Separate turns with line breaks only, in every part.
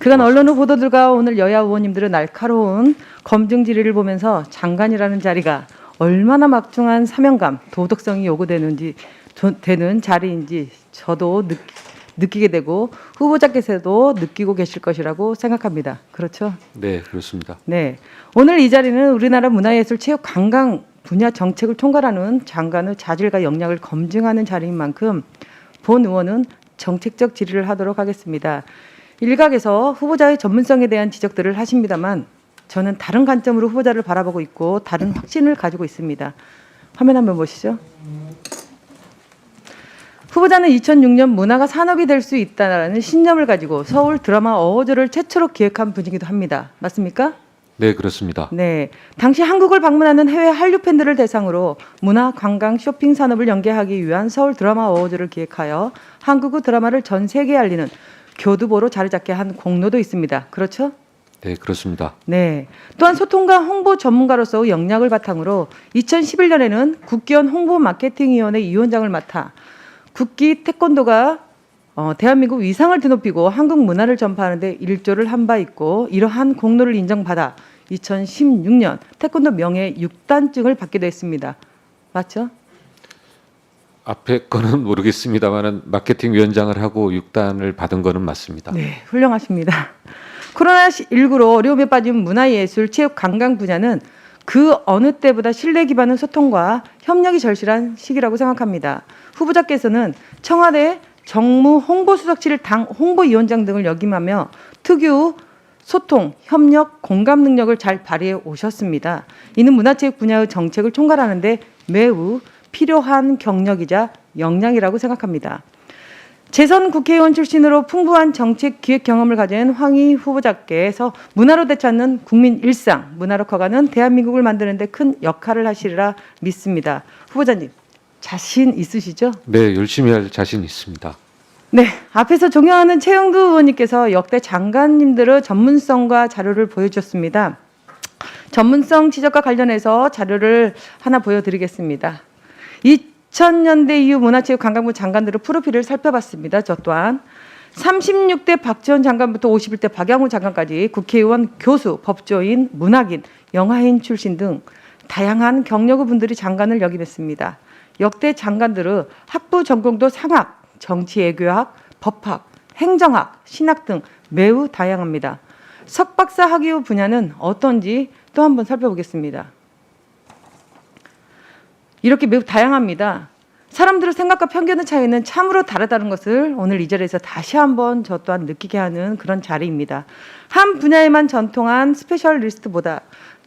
그간 언론 후 보도들과 오늘 여야 의원님들의 날카로운 검증 질의를 보면서 장관이라는 자리가 얼마나 막중한 사명감, 도덕성이 요구되는지 조- 되는 자리인지 저도 느, 느끼게 되고 후보자께서도 느끼고 계실 것이라고 생각합니다. 그렇죠?
네, 그렇습니다.
네. 오늘 이 자리는 우리나라 문화예술 체육 관광 분야 정책을 총괄하는 장관의 자질과 역량을 검증하는 자리인 만큼 본 의원은 정책적 질의를 하도록 하겠습니다. 일각에서 후보자의 전문성에 대한 지적들을 하십니다만 저는 다른 관점으로 후보자를 바라보고 있고 다른 확신을 가지고 있습니다. 화면 한번 보시죠. 후보자는 2006년 문화가 산업이 될 수 있다라는 신념을 가지고 서울 드라마 어워즈를 최초로 기획한 분이기도 합니다. 맞습니까?
네, 그렇습니다.
네. 당시 한국을 방문하는 해외 한류 팬들을 대상으로 문화, 관광, 쇼핑 산업을 연계하기 위한 서울 드라마 어워즈를 기획하여 한국의 드라마를 전 세계에 알리는 교두보로 자리 잡게 한 공로도 있습니다. 그렇죠?
네, 그렇습니다.
네. 또한 소통과 홍보 전문가로서의 역량을 바탕으로 2011년에는 국기원 홍보 마케팅위원회 위원장을 맡아 국기 태권도가 어, 대한민국 위상을 드높이고 한국 문화를 전파하는 데 일조를 한 바 있고 이러한 공로를 인정받아 2016년 태권도 명예 6단증을 받기도 했습니다. 맞죠?
앞에 거는 모르겠습니다만은 마케팅 위원장을 하고 6단을 받은 거는 맞습니다.
네, 훌륭하십니다. 코로나19로 어려움에 빠진 문화예술, 체육, 관광 분야는 그 어느 때보다 신뢰 기반의 소통과 협력이 절실한 시기라고 생각합니다. 후보자께서는 청와대 정무 홍보수석실 당 홍보위원장 등을 역임하며 특유 소통, 협력, 공감 능력을 잘 발휘해 오셨습니다. 이는 문화체육 분야의 정책을 총괄하는데 매우 필요한 경력이자 역량이라고 생각합니다. 재선 국회의원 출신으로 풍부한 정책 기획 경험을 가진 황희 후보자께서 문화로 되찾는 국민 일상, 문화로 커가는 대한민국을 만드는 데 큰 역할을 하시리라 믿습니다. 후보자님, 자신 있으시죠?
네, 열심히 할 자신 있습니다.
네, 앞에서 존경하는 최영두 의원님께서 역대 장관님들의 전문성과 자료를 보여주셨습니다. 전문성 지적과 관련해서 자료를 하나 보여드리겠습니다. 2000년대 이후 문화체육관광부 장관들의 프로필을 살펴봤습니다. 저 또한 36대 박지원 장관부터 51대 박양호 장관까지 국회의원, 교수, 법조인, 문학인, 영화인 출신 등 다양한 경력의 분들이 장관을 역임했습니다. 역대 장관들의 학부 전공도 상학, 정치외교학, 법학, 행정학, 신학 등 매우 다양합니다. 석박사 학위 분야는 어떤지 또 한번 살펴보겠습니다. 이렇게 매우 다양합니다. 사람들의 생각과 편견의 차이는 참으로 다르다는 것을 오늘 이 자리에서 다시 한번 저 또한 느끼게 하는 그런 자리입니다. 한 분야에만 전통한 스페셜리스트보다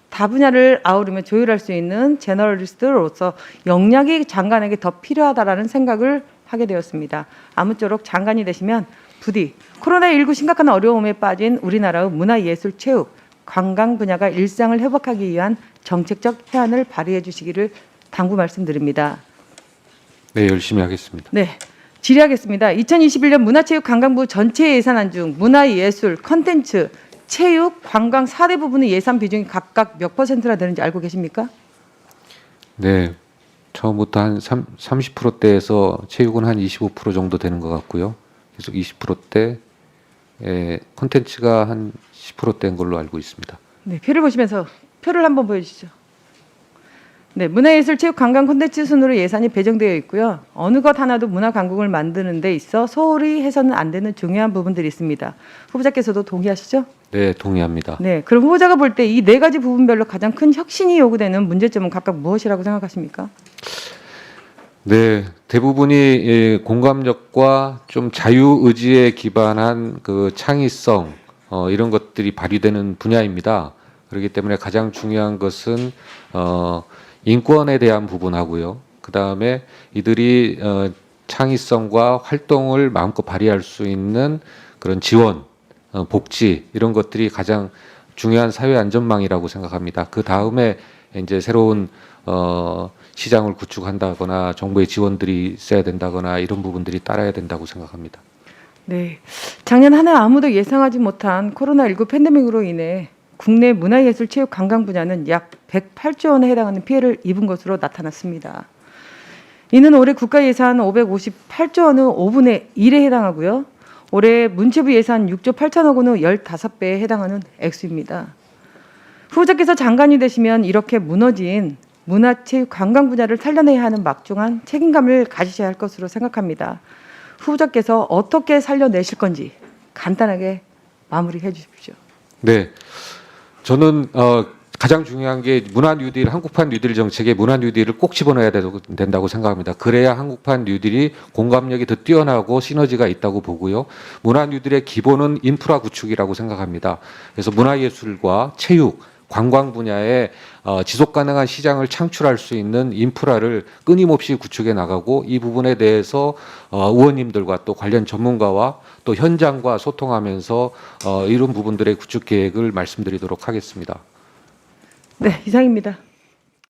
다 분야를 아우르며 조율할 수 있는 제너럴리스트로서 역량이 장관에게 더 필요하다라는 생각을 하게 되었습니다. 아무쪼록 장관이 되시면 부디 코로나19 심각한 어려움에 빠진 우리나라의 문화예술, 체육, 관광 분야가 일상을 회복하기 위한 정책적 해안을 발휘해 주시기를 당부 말씀드립니다.
네, 열심히 하겠습니다.
네. 질의하겠습니다. 2021년 문화체육관광부 전체 예산안 중 문화예술, 컨텐츠, 체육, 관광 4대 부분의 예산 비중이 각각 몇 퍼센트나 되는지 알고 계십니까?
네, 처음부터 한 3, 30%대에서 체육은 한 25% 정도 되는 것 같고요. 계속 20%대, 에, 콘텐츠가 한 10%대인 걸로 알고 있습니다.
네, 표를 보시면서 표를 한번 보여주시죠. 네, 문화예술 체육 관광 콘텐츠 순으로 예산이 배정되어 있고요. 어느 것 하나도 문화 강국을 만드는 데 있어 소홀히 해서는 안 되는 중요한 부분들이 있습니다. 후보자께서도 동의하시죠?
네, 동의합니다.
네, 그럼 후보자가 볼 때 이 네 가지 부분별로 가장 큰 혁신이 요구되는 문제점은 각각 무엇이라고 생각하십니까?
네, 대부분이 예, 공감력과 좀 자유 의지에 기반한 그 창의성 어, 이런 것들이 발휘되는 분야입니다. 그렇기 때문에 가장 중요한 것은 어, 인권에 대한 부분하고요. 그 다음에 이들이 어, 창의성과 활동을 마음껏 발휘할 수 있는 그런 지원, 어, 복지 이런 것들이 가장 중요한 사회 안전망이라고 생각합니다. 그 다음에 이제 새로운 어, 시장을 구축한다거나 정부의 지원들이 있어야 된다거나 이런 부분들이 따라야 된다고 생각합니다.
네. 작년 한 해 아무도 예상하지 못한 코로나19 팬데믹으로 인해 국내 문화예술 체육 관광 분야는 약 108조 원에 해당하는 피해를 입은 것으로 나타났습니다. 이는 올해 국가 예산 558조 원의 5분의 1에 해당하고요. 올해 문체부 예산 6조 8천억 원의 15배에 해당하는 액수입니다. 후보자께서 장관이 되시면 이렇게 무너진 문화체육 관광 분야를 살려내야 하는 막중한 책임감을 가지셔야 할 것으로 생각합니다. 후보자께서 어떻게 살려내실 건지 간단하게 마무리해 주십시오.
네, 저는 어, 가장 중요한 게 문화 뉴딜, 한국판 뉴딜 정책에 문화 뉴딜을 꼭 집어넣어야 된다고 생각합니다. 그래야 한국판 뉴딜이 공감력이 더 뛰어나고 시너지가 있다고 보고요. 문화 뉴딜의 기본은 인프라 구축이라고 생각합니다. 그래서 문화예술과 체육, 관광 분야에 어, 지속 가능한 시장을 창출할 수 있는 인프라를 끊임없이 구축해 나가고 이 부분에 대해서 어, 의원님들과 또 관련 전문가와 또 현장과 소통하면서 어, 이런 부분들의 구축 계획을 말씀드리도록 하겠습니다.
네, 이상입니다.